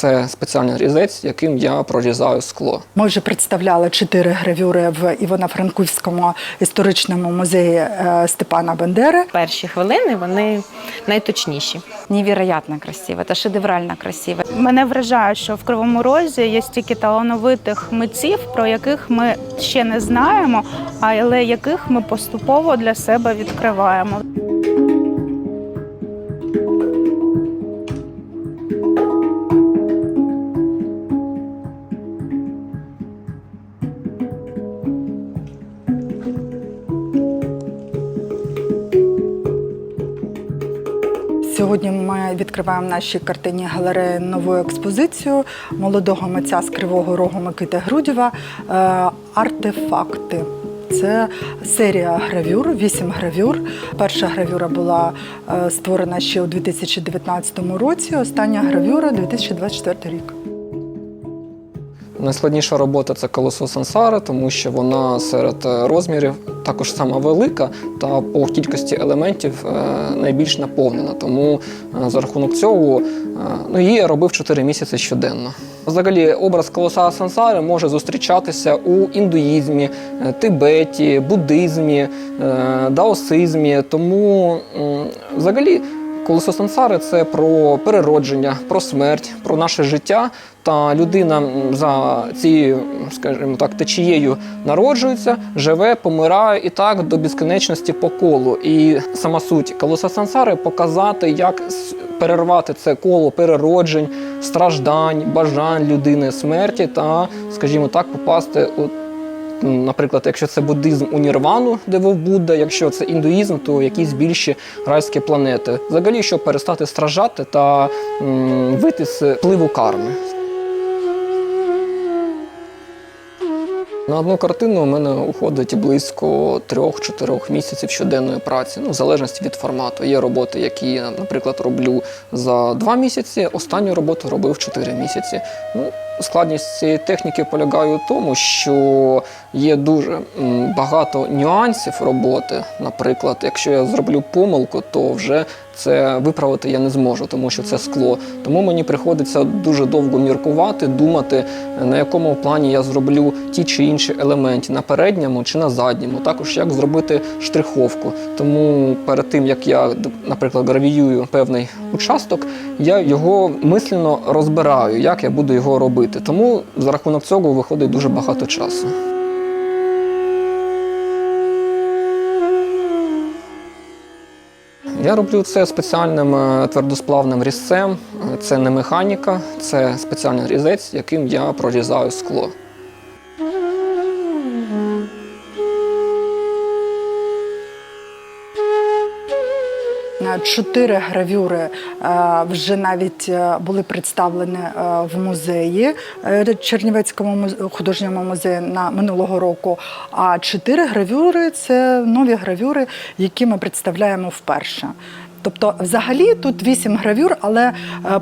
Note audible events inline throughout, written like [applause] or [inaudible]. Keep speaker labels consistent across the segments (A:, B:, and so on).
A: це спеціальний різець, яким я прорізаю скло.
B: Ми вже представляли чотири гравюри в Івано-Франківському історичному музеї е, Степана Бандери.
C: Перші хвилини вони найточніші.
D: Невероятно красиво, это шедеврально красиво.
E: Мене вражає, що в Кривому Розі є стільки талановитих митців, про яких ми ще не знаємо, але яких ми поступово для себе відкриваємо.
B: Сьогодні ми відкриваємо в нашій картині галереї нову експозицію молодого митця з Кривого Рогу Микити Грудєва е, Артефакти. Це серія гравюр, вісім гравюр. Перша гравюра була е, створена ще у 2019 році. Остання гравюра 2024 рік.
A: Найскладніша робота це колесо сансари, тому що вона серед е, розмірів також сама велика та по кількості елементів е, найбільш наповнена. Тому е, за рахунок цього ну, її я робив 4 місяці щоденно. Взагалі, образ колеса сансари може зустрічатися у індуїзмі, тибеті, буддизмі, даосизмі. Тому взагалі. Колесо сансари це про переродження, про смерть, про наше життя. Та людина за цією, скажімо так, течією народжується, живе, помирає і так до безкінечності по колу. І сама суть колеса сансари показати, як перервати це коло перероджень, страждань, бажань людини, смерті та, скажімо так, попасти у Наприклад, якщо це буддизм у Нірвану, де був Будда, якщо це індуїзм, то якісь більші райські планети. Взагалі, щоб перестати страждати та м, вийти з впливу карми. На одну картину у мене уходить близько 3-4 місяців щоденної праці, ну, в залежності від формату. Є роботи, які я, наприклад, роблю за 2 місяці, останню роботу робив 4 місяці. Ну, складність цієї техніки полягає у тому, що є дуже багато нюансів роботи. Наприклад, якщо я зроблю помилку, то вже це виправити я не зможу, тому що це скло. Тому мені приходиться дуже довго міркувати, думати, на якому плані я зроблю ті чи інші елементи на передньому чи на задньому. Також як зробити штриховку. Тому перед тим як я, наприклад, гравіюю певний участок, я його мислено розбираю, як я буду його робити. Тому за рахунок цього виходить дуже багато часу. Я роблю це спеціальним е, твердосплавним різцем. Це не механіка, це спеціальний різець, яким я прорізаю скло.
B: Чотири гравюри е, вже навіть е, були представлені е, в музеї Чернівецькому художньому музеї на минулого року. А чотири гравюри це нові гравюри, які ми представляємо вперше. Тобто, взагалі тут вісім гравюр, але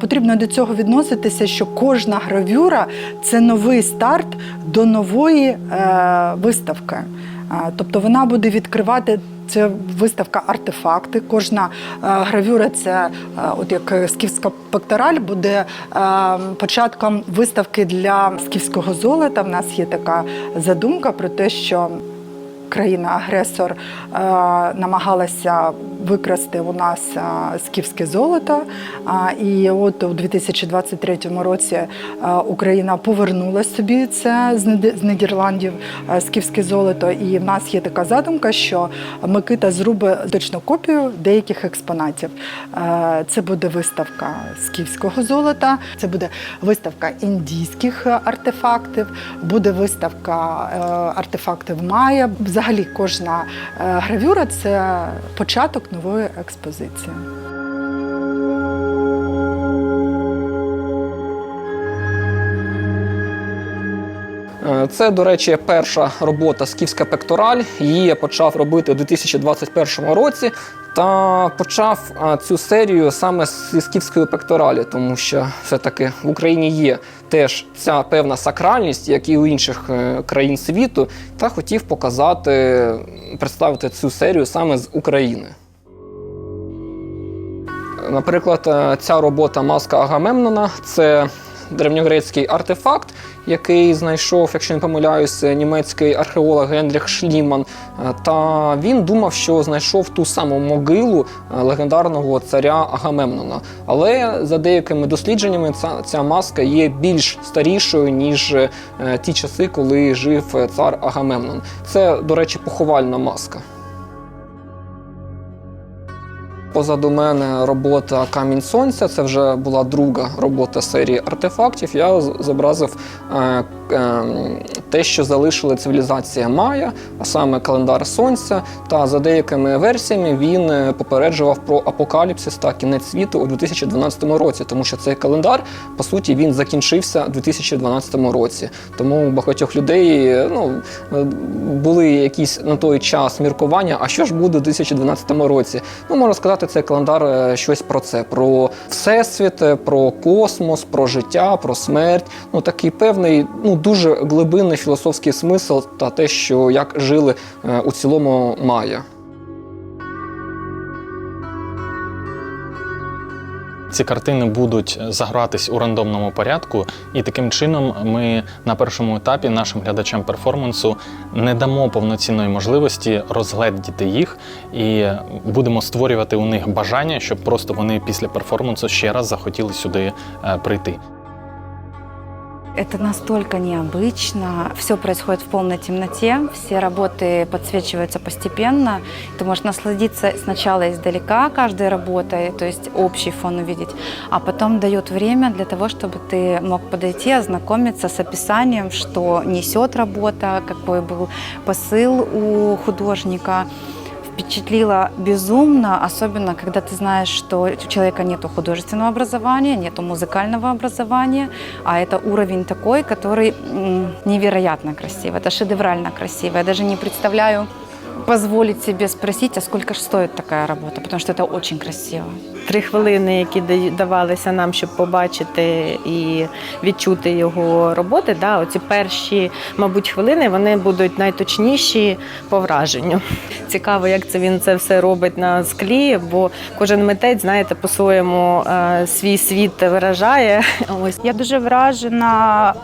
B: потрібно до цього відноситися, що кожна гравюра це новий старт до нової виставки. Тобто вона буде відкривати це виставка артефакти. Кожна е, гравюра це е, от як скіфська пектораль буде е, початком виставки для скіфського золота. В нас є така задумка про те, що країна-агресор е, намагалася викрасти у нас е, скіфське золото. І от у 2023 році е, Україна повернула собі це з Нідерландів скіфське золото. І в нас є така задумка, що Микита зробить точну копію деяких експонатів. Це буде виставка скіфського золота, це буде виставка індійських артефактів, буде виставка артефактів Майя. Взагалі, кожна е, гравюра це початок нової експозиції.
A: Е, Це, до речі, перша робота Скіфська пектораль. Її я почав робити у 2021 році. Та почав цю серію саме з скіфської пекторалі, тому що все-таки в Україні є теж ця певна сакральність, як і у інших е, країн світу, та хотів показати, представити цю серію саме з України. Наприклад, е, ця робота Маска Агамемнона це древньогрецький артефакт, який знайшов, якщо не помиляюсь, німецький археолог Генріх Шліман. Е, Та він думав, що знайшов ту саму могилу е, легендарного царя Агамемнона. Але за деякими дослідженнями ця, ця маска є більш старішою ніж е, ті часи, коли жив цар Агамемнон. Це, до речі, поховальна маска. Позаду мене робота Камінь Сонця. Це вже була друга робота серії артефактів. Я зобразив е, те, що залишила цивілізація Майя, а саме календар Сонця. Та за деякими версіями він е, попереджував про апокаліпсис та кінець світу у 2012 році, тому що цей календар, по суті, він закінчився у 2012 році. Тому у багатьох людей е, ну, е, були якісь на той час міркування, а що ж буде у 2012 році. Ну, можна сказати, цей календар щось про це: про всесвіт, про космос, про життя, про смерть. Ну такий певний, ну дуже глибинний філософський смисл та те, що як жили е, у цілому Майя.
F: Ці картини будуть загратись у рандомному порядку, і таким чином ми на першому етапі нашим глядачам перформансу не дамо повноцінної можливості розгледіти їх і будемо створювати у них бажання, щоб просто вони після перформансу ще раз захотіли сюди е, прийти.
D: Это настолько необычно. Все происходит в полной темноте. Все работы подсвечиваются постепенно. Ты можешь насладиться сначала издалека каждой работой, то есть общий фон увидеть, а потом дает время для того, чтобы ты мог подойти, ознакомиться с описанием, что несет работа, какой был посыл у художника впечатлило безумно, особенно когда ты знаешь, что у человека нет художественного образования, нет музыкального образования, а это уровень такой, который м, невероятно красив. Это шедеврально красиво. Я даже не представляю позволить себе спросить, а сколько же стоит такая работа, потому что это очень красиво.
C: Три хвилини, які давалися нам, щоб побачити і відчути його роботи. Да, оці перші, мабуть, хвилини вони будуть найточніші по враженню. Цікаво, як це він це все робить на склі, бо кожен митець, знаєте, по-своєму е, свій світ виражає. [laughs] Ось
E: Я дуже вражена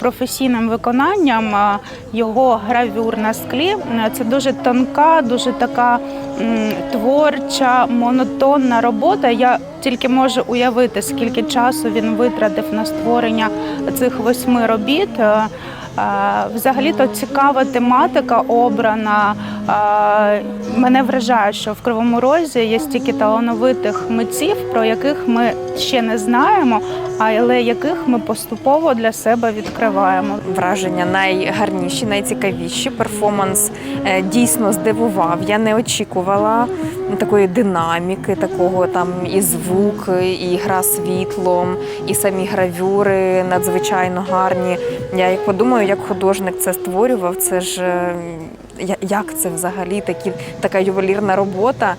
E: професійним виконанням його гравюр на склі. Е, Це дуже тонка, дуже така м, творча, монотонна робота. Я тільки можу уявити, скільки часу він витратив на створення цих восьми робіт. Е, е, Взагалі-то цікава тематика обрана. Е, Мене вражає, що в Кривому Розі є стільки талановитих митців, про яких ми ще не знаємо, але яких ми поступово для себе відкриваємо.
G: враження найгарніші, найцікавіші. Перформанс е, дійсно здивував. Я не очікувала такої динаміки, такого там і звук, і гра світлом, і самі гравюри надзвичайно гарні. Я як подумаю, як художник це створював, це ж е, як це взагалі такі, така ювелірна робота.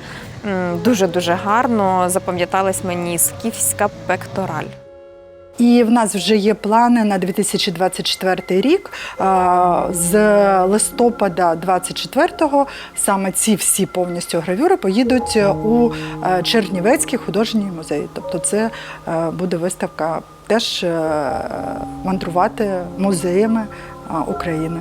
G: Дуже дуже гарно запам'яталась мені скіфська пектораль.
B: І в нас вже є плани на 2024 рік. З листопада 24-го саме ці всі повністю гравюри поїдуть у е, Чернівецький художній музей. Тобто, це е, буде виставка теж е, мандрувати музеями України.